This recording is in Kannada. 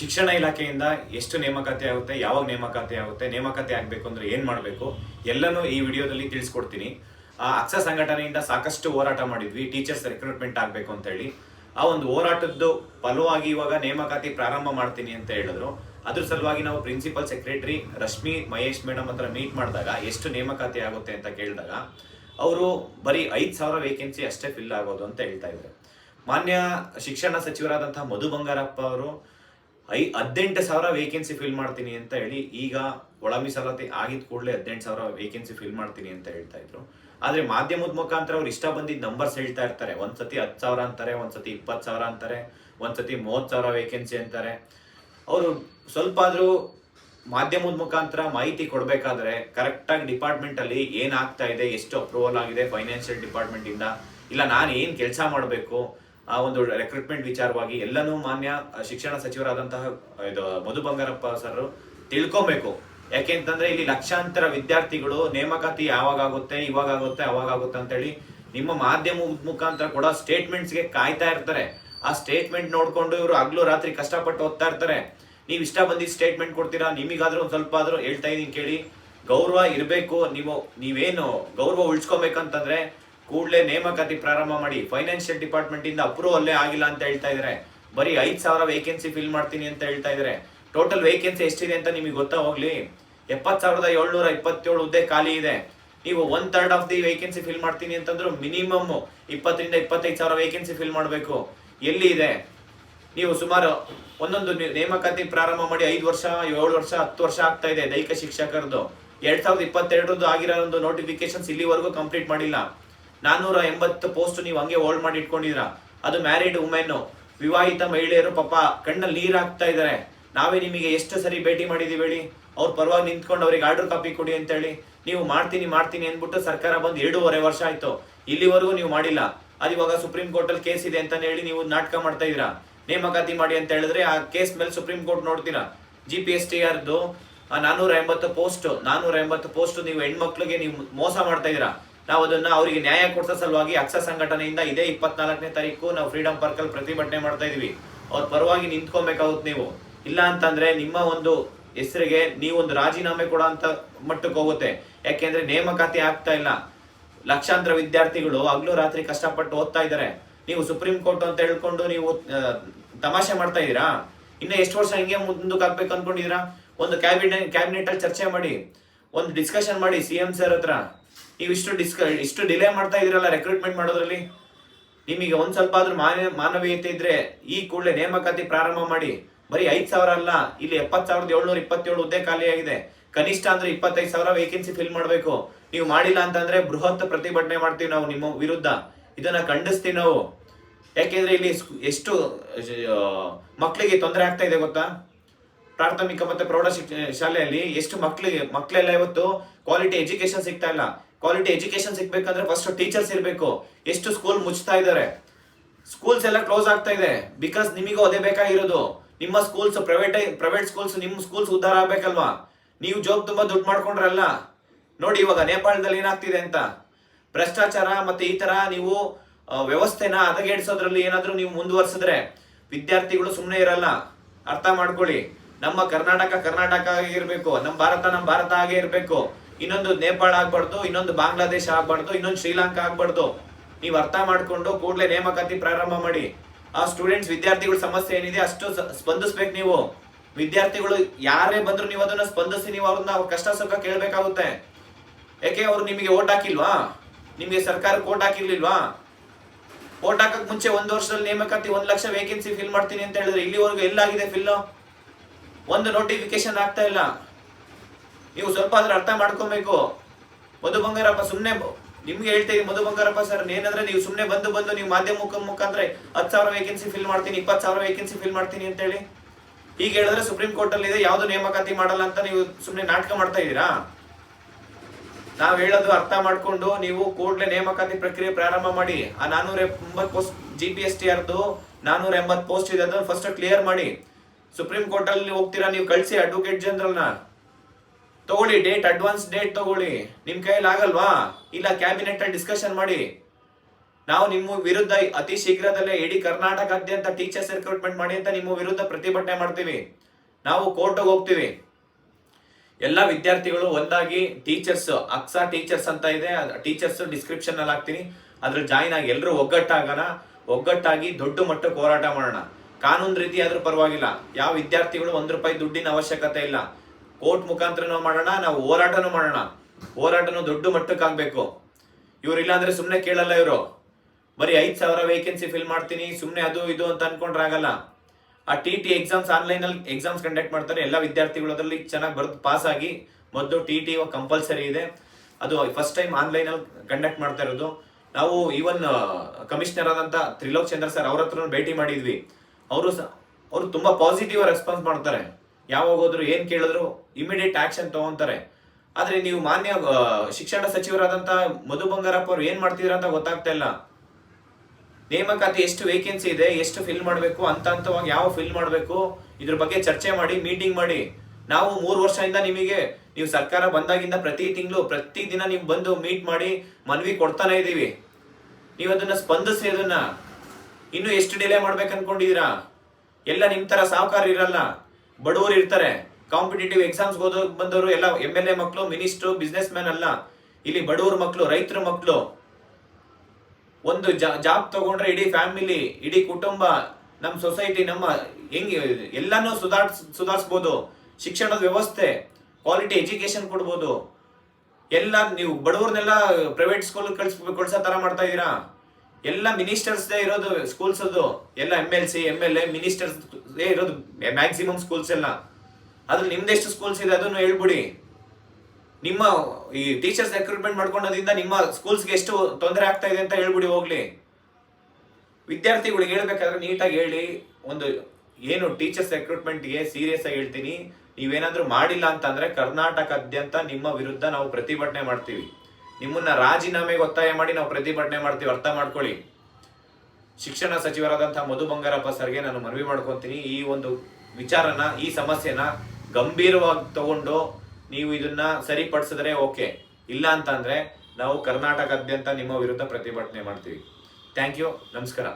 ಶಿಕ್ಷಣ ಇಲಾಖೆಯಿಂದ ಎಷ್ಟು ನೇಮಕಾತಿ ಆಗುತ್ತೆ, ಯಾವಾಗ ನೇಮಕಾತಿ ಆಗುತ್ತೆ, ನೇಮಕಾತಿ ಆಗಬೇಕು ಅಂದ್ರೆ ಏನು ಮಾಡಬೇಕು, ಎಲ್ಲನೂ ಈ ವಿಡಿಯೋದಲ್ಲಿ ತಿಳಿಸ್ಕೊಡ್ತೀನಿ. ಆ ಅಕ್ಷ ಸಂಘಟನೆಯಿಂದ ಸಾಕಷ್ಟು ಹೋರಾಟ ಮಾಡಿದ್ವಿ, ಟೀಚರ್ಸ್ ರಿಕ್ರೂಟ್ಮೆಂಟ್ ಆಗಬೇಕು ಅಂತ ಹೇಳಿ. ಆ ಒಂದು ಹೋರಾಟದ್ದು ಫಲವಾಗಿ ಇವಾಗ ನೇಮಕಾತಿ ಪ್ರಾರಂಭ ಮಾಡ್ತೀನಿ ಅಂತ ಹೇಳಿದ್ರು. ಅದ್ರ ಸಲುವಾಗಿ ನಾವು principal secretary Rashmi Mahesh madam ಹತ್ರ ಮೀಟ್ ಮಾಡಿದಾಗ, ಎಷ್ಟು ನೇಮಕಾತಿ ಆಗುತ್ತೆ ಅಂತ ಕೇಳಿದಾಗ, ಅವರು ಬರೀ ಐದು ಸಾವಿರ ವೇಕೆನ್ಸಿ ಅಷ್ಟೇ ಫಿಲ್ ಆಗೋದು ಅಂತ ಹೇಳ್ತಾ ಇದ್ದಾರೆ. ಮಾನ್ಯ ಶಿಕ್ಷಣ ಸಚಿವರಾದಂತಹ ಮಧು ಬಂಗಾರಪ್ಪ ಅವರು ಐ, ಹದಿನೆಂಟು ಸಾವಿರ ವೇಕೆನ್ಸಿ ಫಿಲ್ ಮಾಡ್ತೀನಿ ಅಂತ ಹೇಳಿ ಈಗ ಒಳ ಮೀಸಲಾತಿ ಆಗಿದ ಕೂಡಲೇ ಹದಿನೆಂಟು ಸಾವಿರ ವೇಕೆನ್ಸಿ ಫಿಲ್ ಮಾಡ್ತೀನಿ ಅಂತ ಹೇಳ್ತಾ ಇದ್ರು. ಆದ್ರೆ ಮಾಧ್ಯಮದ ಮುಖಾಂತರ ಅವ್ರು ಇಷ್ಟ ಬಂದಿದ್ದ ನಂಬರ್ಸ್ ಹೇಳ್ತಾ ಇರ್ತಾರೆ. ಒಂದ್ಸತಿ ಹತ್ತು ಸಾವಿರ ಅಂತಾರೆ, ಒಂದ್ಸತಿ ಇಪ್ಪತ್ತು ಸಾವಿರ ಅಂತಾರೆ, ಒಂದ್ಸತಿ ಮೂವತ್ತು ಸಾವಿರ ವೇಕೆನ್ಸಿ ಅಂತಾರೆ. ಅವರು ಸ್ವಲ್ಪ ಆದ್ರೂ ಮಾಧ್ಯಮದ ಮುಖಾಂತರ ಮಾಹಿತಿ ಕೊಡಬೇಕಾದ್ರೆ ಕರೆಕ್ಟಾಗಿ ಡಿಪಾರ್ಟ್ಮೆಂಟ್ ಅಲ್ಲಿ ಏನ್ ಆಗ್ತಾ ಇದೆ, ಎಷ್ಟು ಅಪ್ರೂವಲ್ ಆಗಿದೆ ಫೈನಾನ್ಷಿಯಲ್ ಡಿಪಾರ್ಟ್ಮೆಂಟ್ ಇಂದ. ಇಲ್ಲ ನಾನು ಏನು ಕೆಲಸ ಮಾಡಬೇಕು ಆ ಒಂದು ರೆಕ್ರೂಟ್ಮೆಂಟ್ ವಿಚಾರವಾಗಿ ಎಲ್ಲನೂ ಮಾನ್ಯ ಶಿಕ್ಷಣ ಸಚಿವರಾದಂತಹ, ಇದು, ಮಧು ಬಂಗಾರಪ್ಪ ಸರ್ ತಿಳ್ಕೊಬೇಕು. ಯಾಕೆಂತಂದ್ರೆ ಇಲ್ಲಿ ಲಕ್ಷಾಂತರ ವಿದ್ಯಾರ್ಥಿಗಳು ನೇಮಕಾತಿ ಯಾವಾಗ ಆಗುತ್ತೆ ಇವಾಗ ಆಗುತ್ತೆ ಅವಾಗ ಆಗುತ್ತೆ ಅಂತ ಹೇಳಿ ನಿಮ್ಮ ಮಾಧ್ಯಮ ಮುಖಾಂತರ ಕೊಡೋ ಸ್ಟೇಟ್ಮೆಂಟ್ಸ್ಗೆ ಕಾಯ್ತಾ ಇರ್ತಾರೆ. ಆ ಸ್ಟೇಟ್ಮೆಂಟ್ ನೋಡ್ಕೊಂಡು ಇವರು ಹಗ್ಲು ರಾತ್ರಿ ಕಷ್ಟಪಟ್ಟು ಓದ್ತಾ ಇರ್ತಾರೆ. ನೀವು ಇಷ್ಟ ಬಂದಿದ್ದ ಸ್ಟೇಟ್ಮೆಂಟ್ ಕೊಡ್ತೀರಾ? ನಿಮಗಾದ್ರೂ ಒಂದ್ ಸ್ವಲ್ಪ ಆದ್ರೂ ಹೇಳ್ತಾ ಇದೀನಿ ಕೇಳಿ. ಗೌರವ ಇರಬೇಕು, ನೀವು, ನೀವೇನು ಗೌರವ ಉಳಿಸ್ಕೊಬೇಕಂತಂದ್ರೆ ಕೂಡಲೇ ನೇಮಕಾತಿ ಪ್ರಾರಂಭ ಮಾಡಿ ಫೈನಾನ್ಷಿಯಲ್ ಡಿಪಾರ್ಟ್ಮೆಂಟ್ ಇಂದ ಅಪ್ರೂವಲ್ಲೇ ಆಗಿಲ್ಲ ಅಂತ ಹೇಳ್ತಾ ಇದಾರೆ. ಬರೀ ಐದ್ ಸಾವಿರ ವೇಕೆನ್ಸಿ ಫಿಲ್ ಮಾಡ್ತೀನಿ ಅಂತ ಹೇಳ್ತಾ ಇದಾರೆ. ಟೋಟಲ್ ವೇಕೆನ್ಸಿ ಎಷ್ಟಿದೆ ಅಂತ ನಿಮಗೆ ಗೊತ್ತಾ ಹೋಗ್ಲಿ. ಎಪ್ಪತ್ತು ಸಾವಿರದ ಏಳ್ನೂರ ಇಪ್ಪತ್ತೇಳು ಹುದ್ದೆ ಖಾಲಿ ಇದೆ. ನೀವು one third of the vacancy fill ಮಾಡ್ತೀನಿ ಅಂತಂದ್ರು ಮಿನಿಮಮ್ ಇಪ್ಪತ್ತರಿಂದ ಇಪ್ಪತ್ತೈದು ಸಾವಿರ ವೇಕೆನ್ಸಿ ಫಿಲ್ ಮಾಡಬೇಕು. ಎಲ್ಲಿ ಇದೆ? ನೀವು ಸುಮಾರು ಒಂದೊಂದು ನೇಮಕಾತಿ ಪ್ರಾರಂಭ ಮಾಡಿ ಐದು ವರ್ಷ, ಏಳು ವರ್ಷ, ಹತ್ತು ವರ್ಷ ಆಗ್ತಾ ಇದೆ ದೈಹಿಕ ಶಿಕ್ಷಕರದು ಎರಡ್ ಸಾವಿರದ ಇಪ್ಪತ್ತೆರಡರದ್ದು ಆಗಿರೋ ಒಂದು ನೋಟಿಫಿಕೇಶನ್ಸ್ ಇಲ್ಲಿವರೆಗೂ ಕಂಪ್ಲೀಟ್ ಮಾಡಿಲ್ಲ. ನಾನ್ನೂರ ಎಂಬತ್ತು ಪೋಸ್ಟ್ ನೀವು ಹಂಗೆ ಹೋಲ್ಡ್ ಮಾಡಿ ಇಟ್ಕೊಂಡಿದ್ರ ಅದು ಮ್ಯಾರಿಡ್ ವುಮೆನ್ ವಿವಾಹಿತ ಮಹಿಳೆಯರು ಪಾಪ ಕಣ್ಣಲ್ಲಿ ನೀರ್ ಹಾಕ್ತಾ ಇದಾರೆ ನಾವೇ ನಿಮಗೆ ಎಷ್ಟು ಸರಿ ಭೇಟಿ ಮಾಡಿದೀವಿ ಹೇಳಿ? ಅವ್ರ ಪರವಾಗಿ ನಿಂತ್ಕೊಂಡು ಅವ್ರಿಗೆ ಆರ್ಡರ್ ಕಾಪಿ ಕೊಡಿ ಅಂತ ಹೇಳಿ. ನೀವು ಮಾಡ್ತೀನಿ ಮಾಡ್ತೀನಿ ಅಂದ್ಬಿಟ್ಟು ಸರ್ಕಾರ ಬಂದು ಎರಡೂವರೆ ವರ್ಷ ಆಯ್ತು. ಇಲ್ಲಿವರೆಗೂ ನೀವು ಮಾಡಿಲ್ಲ. ಅದು ಇವಾಗ ಸುಪ್ರೀಂ ಕೋರ್ಟ್ ಅಲ್ಲಿ ಕೇಸ್ ಇದೆ ಅಂತ ಹೇಳಿ ನೀವು ನಾಟಕ ಮಾಡ್ತಾ ಇದೀರಾ ನೇಮಕಾತಿ ಮಾಡಿ ಅಂತ ಹೇಳಿದ್ರೆ ಆ ಕೇಸ್ ಮೇಲೆ ಸುಪ್ರೀಂ ಕೋರ್ಟ್ ನೋಡ್ತೀರಾ? ಜಿ ಪಿ ಎಸ್ ಟಿ ಆರ್ದು ನಾನೂರ ಎಂಬತ್ತು ಪೋಸ್ಟ್ ನಾನೂರ ಎಂಬತ್ತು ಪೋಸ್ಟ್ ನೀವು ಹೆಣ್ಮಕ್ಳಿಗೆ ನೀವು ಮೋಸ ಮಾಡ್ತಾ ಇದೀರಾ ನಾವು ಅದನ್ನ ಅವರಿಗೆ ನ್ಯಾಯ ಕೊಡ್ಸೋ ಸಲುವಾಗಿ ಅಕ್ಷ ಸಂಘಟನೆಯಿಂದ ಇದೇ ಇಪ್ಪತ್ನಾಲ್ಕನೇ ತಾರೀಕು ನಾವು ಫ್ರೀಡಂ ಪಾರ್ಕ್ ಅಲ್ಲಿ ಪ್ರತಿಭಟನೆ ಮಾಡ್ತಾ ಇದೀವಿ. ಅವ್ರ ಪರವಾಗಿ ನಿಂತ್ಕೊಬೇಕಾಗುತ್ತೆ ನೀವು. ಇಲ್ಲ ಅಂತಂದ್ರೆ ನಿಮ್ಮ ಒಂದು ಹೆಸರಿಗೆ ನೀವೊಂದು ರಾಜೀನಾಮೆ ಕೊಡ ಅಂತ ಮಟ್ಟಕ್ಕೆ ಹೋಗುತ್ತೆ. ಯಾಕೆಂದ್ರೆ ನೇಮಕಾತಿ ಆಗ್ತಾ ಇಲ್ಲ. ಲಕ್ಷಾಂತರ ವಿದ್ಯಾರ್ಥಿಗಳು ಹಗ್ಲು ರಾತ್ರಿ ಕಷ್ಟಪಟ್ಟು ಓದ್ತಾ ಇದ್ದಾರೆ. ನೀವು ಸುಪ್ರೀಂ ಕೋರ್ಟ್ ಅಂತ ಹೇಳ್ಕೊಂಡು ನೀವು ತಮಾಷೆ ಮಾಡ್ತಾ ಇದ್ದೀರಾ? ಇನ್ನ ಎಷ್ಟು ವರ್ಷ ಹಿಂಗೆ ಮುಂದಕ್ಕೆ ಹಾಕ್ಬೇಕು ಒಂದು ಕ್ಯಾಬಿನೆಟ್ ಕ್ಯಾಬಿನೆಟ್ ಅಲ್ಲಿ ಚರ್ಚೆ ಮಾಡಿ, ಒಂದು ಡಿಸ್ಕಷನ್ ಮಾಡಿ, ಸಿ ಎಂ ಸರ್ ಹತ್ರ. ನೀವು ಇಷ್ಟು ಡಿಸ್ಕ ಇಷ್ಟು ಡಿಲೇ ಮಾಡ್ತಾ ಇದೀರಲ್ಲ ರೆಕ್ರೂಟ್ಮೆಂಟ್ ಮಾಡೋದ್ರಲ್ಲಿ? ನಿಮಗೆ ಒಂದು ಸ್ವಲ್ಪ ಆದ್ರೂ ಮಾನ ಮಾನವೀಯತೆ ಇದ್ರೆ ಈ ಕೂಡಲೇ ನೇಮಕಾತಿ ಪ್ರಾರಂಭ ಮಾಡಿ. ಬರೀ ಐದು ಸಾವಿರ ಅಲ್ಲ, ಇಲ್ಲಿ ಎಪ್ಪತ್ತು ಸಾವಿರದ ಏಳ್ನೂರ ಇಪ್ಪತ್ತೇಳು ಹುದ್ದೆ ಖಾಲಿಯಾಗಿದೆ ಕನಿಷ್ಠ ಅಂದ್ರೆ ಇಪ್ಪತ್ತೈದು ಸಾವಿರ ವೇಕೆನ್ಸಿ ಫಿಲ್ ಮಾಡಬೇಕು. ನೀವು ಮಾಡಿಲ್ಲ ಅಂತಂದ್ರೆ ಬೃಹತ್ ಪ್ರತಿಭಟನೆ ಮಾಡ್ತೀವಿ ನಾವು ನಿಮ್ಮ ವಿರುದ್ಧ. ಇದನ್ನ ಖಂಡಿಸ್ತೀವಿ ನಾವು. ಯಾಕೆಂದ್ರೆ ಇಲ್ಲಿ ಎಷ್ಟು ಮಕ್ಕಳಿಗೆ ತೊಂದರೆ ಆಗ್ತಾ ಇದೆ ಗೊತ್ತಾ? ಪ್ರಾಥಮಿಕ ಮತ್ತೆ ಪ್ರೌಢ ಶಾಲೆಯಲ್ಲಿ ಎಷ್ಟು ಮಕ್ಕಳಿಗೆ ಮಕ್ಕಳೆಲ್ಲ ಇವತ್ತು ಕ್ವಾಲಿಟಿ ಎಜುಕೇಶನ್ ಸಿಗ್ತಾ ಇಲ್ಲ. ಕ್ವಾಲಿಟಿ ಎಜುಕೇಶನ್ ಸಿಗ್ಬೇಕಂದ್ರೆ ಫಸ್ಟ್ ಟೀಚರ್ಸ್ ಇರಬೇಕು. ಎಷ್ಟು ಸ್ಕೂಲ್ ಮುಚ್ತಾ ಇದ್ದಾರೆ? ಸ್ಕೂಲ್ಸ್ ಎಲ್ಲ ಕ್ಲೋಸ್ ಆಗ್ತಾ ಇದೆ. ಬಿಕಾಸ್ ನಿಮಗೂ ಅದೇ ಬೇಕಾಗಿರೋದು. ನಿಮ್ಮ ಸ್ಕೂಲ್ಸ್ ಪ್ರೈವೇಟ್ ಪ್ರೈವೇಟ್ ಸ್ಕೂಲ್ಸ್ ನಿಮ್ಮ ಸ್ಕೂಲ್ಸ್ ಉದ್ಧಾರ ಆಗ್ಬೇಕಲ್ವಾ? ನೀವು ಜೋಬ್ ತುಂಬಾ ದುಡ್ಡು ಮಾಡ್ಕೊಂಡ್ರಲ್ಲ. ನೋಡಿ ಇವಾಗ ನೇಪಾಳದಲ್ಲಿ ಏನಾಗ್ತಿದೆ ಅಂತ. ಭ್ರಷ್ಟಾಚಾರ ಮತ್ತೆ ಈ ತರ ನೀವು ವ್ಯವಸ್ಥೆನ ಹದಗೆಡಿಸೋದ್ರಲ್ಲಿ ಏನಾದರೂ ನೀವು ಮುಂದುವರ್ಸಿದ್ರೆ ವಿದ್ಯಾರ್ಥಿಗಳು ಸುಮ್ಮನೆ ಇರಲ್ಲ. ಅರ್ಥ ಮಾಡ್ಕೊಳ್ಳಿ. ನಮ್ಮ ಕರ್ನಾಟಕ ಕರ್ನಾಟಕ ಇರ್ಬೇಕು ನಮ್ಮ ಭಾರತ ನಮ್ಮ ಭಾರತ ಆಗೇ ಇರ್ಬೇಕು. ಇನ್ನೊಂದು ನೇಪಾಳ ಆಗ್ಬಾರ್ದು, ಇನ್ನೊಂದು ಬಾಂಗ್ಲಾದೇಶ ಆಗ್ಬಾರ್ದು, ಇನ್ನೊಂದು ಶ್ರೀಲಂಕಾ ಆಗ್ಬಾರ್ದು. ನೀವು ಅರ್ಥ ಮಾಡ್ಕೊಂಡು ಕೂಡಲೇ ನೇಮಕಾತಿ ಪ್ರಾರಂಭ ಮಾಡಿ. ಆ ಸ್ಟೂಡೆಂಟ್ಸ್ ವಿದ್ಯಾರ್ಥಿಗಳ ಸಮಸ್ಯೆ ಏನಿದೆ, ಅಷ್ಟು ಸ್ಪಂದಿಸ್ಬೇಕು ನೀವು. ವಿದ್ಯಾರ್ಥಿಗಳು ಯಾರೇ ಬಂದ್ರು ನೀವು ಅದನ್ನ ಸ್ಪಂದಿಸಿ, ನೀವು ಅವ್ರನ್ನ ಅವ್ರ ಕಷ್ಟ ಸುಖ ಕೇಳಬೇಕಾಗುತ್ತೆ. ಯಾಕೆ ಅವ್ರು ನಿಮಗೆ ಓಟ್ ಹಾಕಿಲ್ವಾ? ನಿಮಗೆ ಸರ್ಕಾರ ಓಟ್ ಹಾಕಿರ್ಲಿಲ್ವಾ? ಓಟ್ ಹಾಕಕ್ ಮುಂಚೆ ಒಂದು ವರ್ಷದಲ್ಲಿ ನೇಮಕಾತಿ ಒಂದ್ ಲಕ್ಷ ವೇಕೆನ್ಸಿ ಫಿಲ್ ಮಾಡ್ತೀನಿ ಅಂತ ಹೇಳಿದ್ರೆ ಇಲ್ಲಿವರೆಗೂ ಎಲ್ಲಾಗಿದೆ ಫಿಲ್ ಒಂದು ನೋಟಿಫಿಕೇಶನ್ ಆಗ್ತಾ ಇಲ್ಲ. ನೀವು ಸ್ವಲ್ಪ ಆದ್ರೆ ಅರ್ಥ ಮಾಡ್ಕೊಬೇಕು. ಮಧು ಬಂಗಾರಪ್ಪ ಸುಮ್ಮನೆ ನಿಮ್ಗೆ ಹೇಳ್ತೀವಿ ಮಧು ಬಂಗಾರಪ್ಪ ಸರ್ ಏನಂದ್ರೆ ನೀವು ಸುಮ್ಮನೆ ಬಂದು ಬಂದು ನೀವು ಮಾಧ್ಯಮ ಮುಖ ಮುಖಾಂತರ ಹತ್ತು ಸಾವಿರ ವೇಕೆನ್ಸಿ ಫಿಲ್ ಮಾಡ್ತೀನಿ, ಇಪ್ಪತ್ತು ಸಾವಿರ ವೇಕೆನ್ಸಿ ಫಿಲ್ ಮಾಡ್ತೀನಿ ಅಂತ ಹೇಳಿ ಹೀಗೆ ಹೇಳಿದ್ರೆ ಸುಪ್ರೀಂ ಕೋರ್ಟ್ ಅಲ್ಲಿ ಇದೆ, ಯಾವ್ದು ನೇಮಕಾತಿ ಮಾಡಲ್ಲ ಅಂತ ನೀವು ಸುಮ್ಮನೆ ನಾಟಕ ಮಾಡ್ತಾ ಇದ್ದೀರಾ? ನಾವು ಹೇಳೋದು ಅರ್ಥ ಮಾಡ್ಕೊಂಡು ನೀವು ಕೂಡಲೇ ನೇಮಕಾತಿ ಪ್ರಕ್ರಿಯೆ ಪ್ರಾರಂಭ ಮಾಡಿ, ಆ ನಾನೂರ ಎಂಬತ್ post G P S T ಅರ್ದು ನಾನೂರ ಎಂಬತ್ತು ಪೋಸ್ಟ್ ಇದೆ, ಅದನ್ನ ಫಸ್ಟ್ ಕ್ಲಿಯರ್ ಮಾಡಿ. ಸುಪ್ರೀಂ ಕೋರ್ಟ್ ಅಲ್ಲಿ ಹೋಗ್ತೀರಾ, ನೀವು ಕಳ್ಸಿ ಅಡ್ವೊಕೇಟ್ ಜನರಲ್ನ ತಗೊಳ್ಳಿ ಡೇಟ್ ಅಡ್ವಾನ್ಸ್ ಡೇಟ್ ತಗೊಳ್ಳಿ. ನಿಮ್ ಕೈಯಲ್ಲಿ ಆಗಲ್ವಾ? ಇಲ್ಲ ಕ್ಯಾಬಿನೆಟ್ ಅಲ್ಲಿ ಡಿಸ್ಕಷನ್ ಮಾಡಿ. ನಾವು ನಿಮ್ಮ ವಿರುದ್ಧ ಅತಿ ಶೀಘ್ರದಲ್ಲೇ ಇಡೀ ಕರ್ನಾಟಕಾದ್ಯಂತ ಟೀಚರ್ಸ್ ರಿಕ್ರೂಟ್ಮೆಂಟ್ ಮಾಡಿ ಅಂತ ನಿಮ್ಮ ವಿರುದ್ಧ ಪ್ರತಿಭಟನೆ ಮಾಡ್ತೀವಿ. ನಾವು ಕೋರ್ಟ್ಗೆ ಹೋಗ್ತೀವಿ. ಎಲ್ಲ ವಿದ್ಯಾರ್ಥಿಗಳು ಒಂದಾಗಿ ಟೀಚರ್ಸ್ ಅಕ್ಸಾ ಟೀಚರ್ಸ್ ಅಂತ ಇದೆ. ಟೀಚರ್ಸ್ ಡಿಸ್ಕ್ರಿಪ್ಷನ್ ಅಲ್ಲಿ ಹಾಕ್ತೀನಿ. ಅದ್ರ ಜಾಯಿನ್ ಆಗಿ ಎಲ್ಲರೂ ಒಗ್ಗಟ್ಟಾಗೋಣ. ಒಗ್ಗಟ್ಟಾಗಿ ದೊಡ್ಡ ಮಟ್ಟಕ್ಕೆ ಹೋರಾಟ ಮಾಡೋಣ. ಕಾನೂನು ರೀತಿ ಆದ್ರೂ ಪರವಾಗಿಲ್ಲ. ಯಾವ ವಿದ್ಯಾರ್ಥಿಗಳು ಒಂದ್ ರೂಪಾಯಿ ದುಡ್ಡಿನ ಅವಶ್ಯಕತೆ ಇಲ್ಲ. ಕೋರ್ಟ್ ನಾವು ಮಾಡೋಣ, ನಾವು ಹೋರಾಟನೂ ಮಾಡೋಣ. ಹೋರಾಟನೂ ದೊಡ್ಡ ಮಟ್ಟಕ್ಕಾಗಬೇಕು ಇವ್ರು ಇಲ್ಲ ಅಂದ್ರೆ ಸುಮ್ಮನೆ ಕೇಳಲ್ಲ ಇವರು. ಬರೀ ಐದು ಸಾವಿರ ವೇಕೆನ್ಸಿ ಫಿಲ್ ಮಾಡ್ತೀನಿ ಸುಮ್ಮನೆ ಅದು ಇದು ಅಂತ ಅನ್ಕೊಂಡ್ರೆ ಆಗಲ್ಲ. ಆ ಟಿ ಟಿ ಎಕ್ಸಾಮ್ಸ್ ಆನ್ಲೈನ್ ಅಲ್ಲಿ ಎಕ್ಸಾಮ್ಸ್ ಕಂಡಕ್ಟ್ ಮಾಡ್ತಾರೆ. ಎಲ್ಲ ವಿದ್ಯಾರ್ಥಿಗಳು ಅದರಲ್ಲಿ ಚೆನ್ನಾಗಿ ಬರೆದು ಪಾಸ್ ಆಗಿ ಮೊದಲು ಟಿ ಟಿ ಕಂಪಲ್ಸರಿ ಇದೆ. ಅದು ಫಸ್ಟ್ ಟೈಮ್ ಆನ್ಲೈನ್ ಅಲ್ಲಿ ಕಂಡಕ್ಟ್ ಮಾಡ್ತಾ ಇರೋದು. ನಾವು ಈವನ್ ಕಮಿಷನರ್ ಆದಂತ ತ್ರಿಲೋಕ್ ಚಂದ್ರ ಸರ್ ಅವ್ರ ಹತ್ರ ಭೇಟಿ ಮಾಡಿದ್ವಿ. ಅವರು ಅವರು ತುಂಬಾ ಪಾಸಿಟಿವ್ ರೆಸ್ಪಾನ್ಸ್ ಮಾಡ್ತಾರೆ. ಯಾವಾಗ ಹೋದ್ರು ಏನ್ ಕೇಳಿದ್ರು ಇಮಿಡಿಯೇಟ್ ಆಕ್ಷನ್ ತಗೊಂತಾರೆ. ಆದ್ರೆ ನೀವು ಮಾನ್ಯ ಶಿಕ್ಷಣ ಸಚಿವರಾದಂತ ಮಧು ಬಂಗಾರಪ್ಪ ಅವ್ರು ಏನ್ ಮಾಡ್ತಿದ್ರ ಅಂತ ಗೊತ್ತಾಗ್ತಾ ಇಲ್ಲ. ನೇಮಕಾತಿ ಎಷ್ಟು ವೇಕೆನ್ಸಿ ಇದೆ, ಎಷ್ಟು ಫಿಲ್ ಮಾಡಬೇಕು ಅಂತ ಹಂತವಾಗಿ ಯಾವ ಫಿಲ್ ಮಾಡಬೇಕು, ಇದ್ರ ಬಗ್ಗೆ ಚರ್ಚೆ ಮಾಡಿ ಮೀಟಿಂಗ್ ಮಾಡಿ. ನಾವು ಮೂರು ವರ್ಷದಿಂದ ನಿಮಗೆ, ನೀವು ಸರ್ಕಾರ ಬಂದಾಗಿಂದ ಪ್ರತಿ ತಿಂಗಳು, ಪ್ರತಿ ದಿನ ನೀವು ಬಂದು ಮೀಟ್ ಮಾಡಿ ಮನವಿ ಕೊಡ್ತಾನೆ ಇದೀವಿ ನೀವು ಅದನ್ನ ಸ್ಪಂದಿಸಿ ಅದನ್ನ. ಇನ್ನು ಎಷ್ಟು ಡಿಲೇ ಮಾಡ್ಬೇಕು ಅನ್ಕೊಂಡಿದೀರಾ ಎಲ್ಲ ನಿಮ್ ತರ ಸಾಹುಕಾರ ಇರಲ್ಲ. ಬಡವರು ಇರ್ತಾರೆ. ಕಾಂಪಿಟೇಟಿವ್ ಎಕ್ಸಾಮ್ಸ್ ಬಂದವರು ಎಲ್ಲ ಎಂ ಎಲ್ ಎ ಮಕ್ಕಳು ಮಿನಿಸ್ಟ್ರು ಬಿಸ್ನೆಸ್ ಮ್ಯಾನ್ ಅಲ್ಲ. ಇಲ್ಲಿ ಬಡವ್ರ ಮಕ್ಕಳು ರೈತರ ಮಕ್ಕಳು ಒಂದು ಜಾಬ್ ತಗೊಂಡ್ರೆ ಇಡೀ ಫ್ಯಾಮಿಲಿ ಇಡೀ ಕುಟುಂಬ ನಮ್ಮ ಸೊಸೈಟಿ ನಮ್ಮ ಹೆಂಗೆ, ಎಲ್ಲಾನು ಸುಧಾರ್ಸ್, ಸುಧಾರಿಸ್ಬೋದು. ಶಿಕ್ಷಣದ ವ್ಯವಸ್ಥೆ ಕ್ವಾಲಿಟಿ ಎಜುಕೇಶನ್ ಕೊಡ್ಬೋದು. ಎಲ್ಲ ನೀವು ಬಡವ್ರನ್ನೆಲ್ಲ ಪ್ರೈವೇಟ್ ಸ್ಕೂಲ್ ಕಳ್ಸ, ಕಳ್ಸೋ ಥರ ಮಾಡ್ತಾ ಇದೀರಾ ಎಲ್ಲ ಮಿನಿಸ್ಟರ್ಸ್ ಇರೋದು ಸ್ಕೂಲ್ಸ್ ಅದು. ಎಲ್ಲ M L C M L A ministers ಇರೋದು ಮ್ಯಾಕ್ಸಿಮಮ್ ಸ್ಕೂಲ್ಸ್ ಎಲ್ಲ. ಅದ್ರಲ್ಲಿ ನಿಮ್ದೆಷ್ಟು ಸ್ಕೂಲ್ಸ್ ಇದೆ ಅದನ್ನು ಹೇಳ್ಬಿಡಿ. ನಿಮ್ಮ ಈ ಟೀಚರ್ಸ್ ರೆಕ್ರೂಟ್ಮೆಂಟ್ ಮಾಡ್ಕೊಂಡೋದ್ರಿಂದ ನಿಮ್ಮ ಸ್ಕೂಲ್ಸ್ಗೆ ಎಷ್ಟು ತೊಂದರೆ ಆಗ್ತಾ ಇದೆ ಅಂತ ಹೇಳ್ಬಿಡಿ ಹೋಗ್ಲಿ. ವಿದ್ಯಾರ್ಥಿಗಳಿಗೆ ಹೇಳ್ಬೇಕಾದ್ರೆ ನೀಟಾಗಿ ಹೇಳಿ. ಒಂದು ಏನು ಟೀಚರ್ಸ್ ರೆಕ್ರೂಟ್ಮೆಂಟ್ಗೆ ಸೀರಿಯಸ್ ಆಗಿ ಹೇಳ್ತೀನಿ. ನೀವೇನಾದ್ರೂ ಮಾಡಿಲ್ಲ ಅಂತಂದ್ರೆ ಕರ್ನಾಟಕಾದ್ಯಂತ ನಿಮ್ಮ ವಿರುದ್ಧ ನಾವು ಪ್ರತಿಭಟನೆ ಮಾಡ್ತೀವಿ. ನಿಮ್ಮನ್ನ ರಾಜೀನಾಮೆಗೆ ಒತ್ತಾಯ ಮಾಡಿ ನಾವು ಪ್ರತಿಭಟನೆ ಮಾಡ್ತೀವಿ, ಅರ್ಥ ಮಾಡ್ಕೊಳ್ಳಿ. ಶಿಕ್ಷಣ ಸಚಿವರಾದಂತಹ ಮಧು ಬಂಗಾರಪ್ಪ ಸರ್ಗೆ ನಾನು ಮನವಿ ಮಾಡ್ಕೊತೀನಿ. ಈ ಒಂದು ವಿಚಾರನ, ಈ ಸಮಸ್ಯೆನ ಗಂಭೀರವಾಗಿ ತಗೊಂಡು ನೀವು ಇದನ್ನ ಸರಿಪಡಿಸಿದ್ರೆ ಓಕೆ. ಇಲ್ಲ ಅಂತಂದ್ರೆ ನಾವು ಕರ್ನಾಟಕಾದ್ಯಂತ ನಿಮ್ಮ ವಿರುದ್ಧ ಪ್ರತಿಭಟನೆ ಮಾಡ್ತೀವಿ. Thank you. ನಮಸ್ಕಾರ.